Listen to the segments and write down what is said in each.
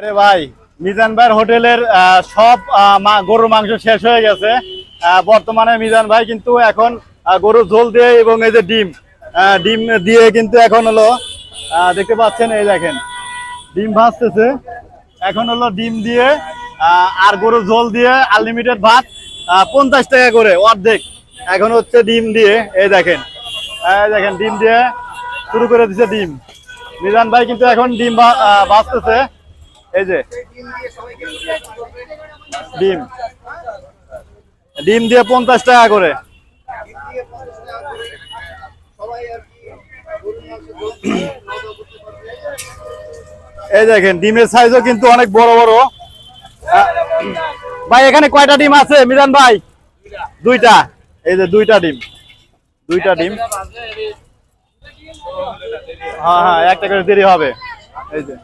আরে ভাই, মিজান ভাইয়ের হোটেলের সব গরুর মাংস শেষ হয়ে গেছে। বর্তমানে মিজান ভাই কিন্তু এখন গরুর ঝোল দিয়ে এবং এই যে ডিম ডিম দিয়ে কিন্তু এখন হলো দেখতে পাচ্ছেন এই দেখেন, ডিম ভাজতেছে। এখন হলো ডিম দিয়ে আর গরুর ঝোল দিয়ে আনলিমিটেড ভাত পঞ্চাশ টাকা করে অর্ধেক। এখন হচ্ছে ডিম দিয়ে, এই দেখেন এই দেখেন, ডিম দিয়ে শুরু করে দিছে ডিম। মিজান ভাই কিন্তু এখন ডিম ভাজতেছে। এই যে, ডিম। ডিম দিয়ে পঞ্চাশ টাকা করে। এই দেখেন, ডিমের সাইজও কিন্তু অনেক বড় বড়। ভাই, এখানে কয়টা ডিম আছে, মিজান ভাই? দুইটা। এই যে, দুইটা ডিম। দুইটা ডিম। হ্যাঁ হ্যাঁ একটা করে দেরি হবে। এই যে।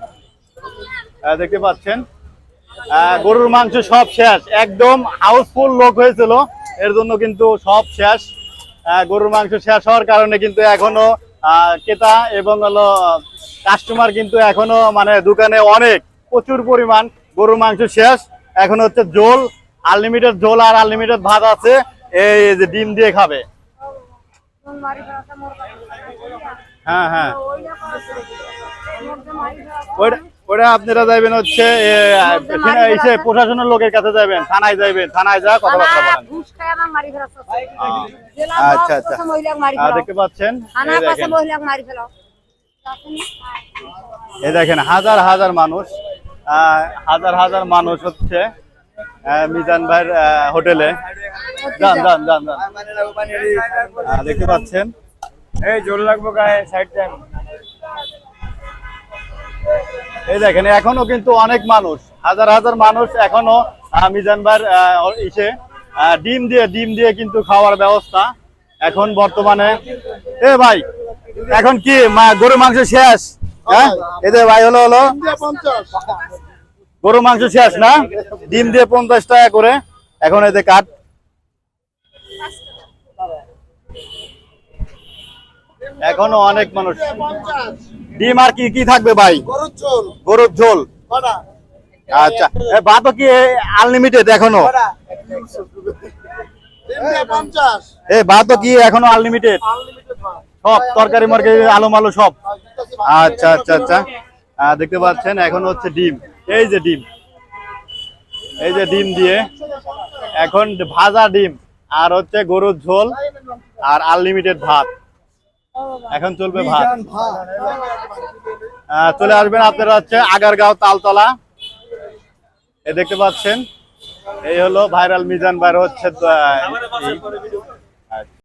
দেখতে পাচ্ছেন। গরুর মাংস সব শেষ। একদম হাউসফুল লোক হয়েছিল। এর জন্য কিন্তু সব শেষ। গরুর মাংস শেষ হওয়ার কারণে কিন্তু এখনও ক্রেতা এবং হলো কাস্টমার কিন্তু এখনও মানে দোকানে অনেক। প্রচুর পরিমাণ গরুর মাংস শেষ। এখন হচ্ছে ঝোল আনলিমিটেড ঝোল আর আনলিমিটেড ভাত আছে। এই যে ডিম দিয়ে খাবে। হ্যাঁ হ্যাঁ। ওইটা ওইটা আপনারা যাইবেন হচ্ছে এসে প্রশাসনের লোকের কাছে যাবেন থানায় যাইবেন থানায় যা কথাবার্তা বলেন। আচ্ছা আচ্ছা। দেখতে পাচ্ছেন? এই দেখেন। হাজার হাজার মানুষ হাজার হাজার মানুষ হচ্ছে মিজান ভাইয়ের আহ, হোটেলে। যান যান যান যান। দেখতে পাচ্ছেন? এই জোর লাগবো গায়ে সাইড টাইম এই দেখেন এখনও কিন্তু অনেক মানুষ হাজার হাজার মানুষ এখনও আহ, মিজান আহ, ইসে ডিম দিয়ে ডিম দিয়ে কিন্তু খাওয়ার ব্যবস্থা এখন বর্তমানে। এ ভাই এখন কি গরু মাংস শেষ? হ্যাঁ? এই ভাই হলো হলো। গরু মাংস শেষ না? ডিম দিয়ে পঞ্চাশ টাকা করে। এখন যে কাট এখনও অনেক মানুষ। ডিম আর কি কি থাকবে ভাই? গরুর ঝোল। আচ্ছা ভাতও কি আনলিমিটেড এখনও? এ ভাতও কি এখনও আনলিমিটেড সব তরকারি মরকারি আলু মালু সব। আচ্ছা আচ্ছা আচ্ছা। দেখতে পাচ্ছেন এখন হচ্ছে ডিম। এই যে ডিম। এই যে ডিম দিয়ে এখন ভাজা ডিম আর হচ্ছে গরুর ঝোল আর আনলিমিটেড ভাত। এখন চলবে ভাত। আহ, চলে আসবেন আপনারা হচ্ছে আগারগাঁও তালতলা। এ দেখতে পাচ্ছেন এই হলো ভাইরাল মিজান ভাইয়ের হচ্ছে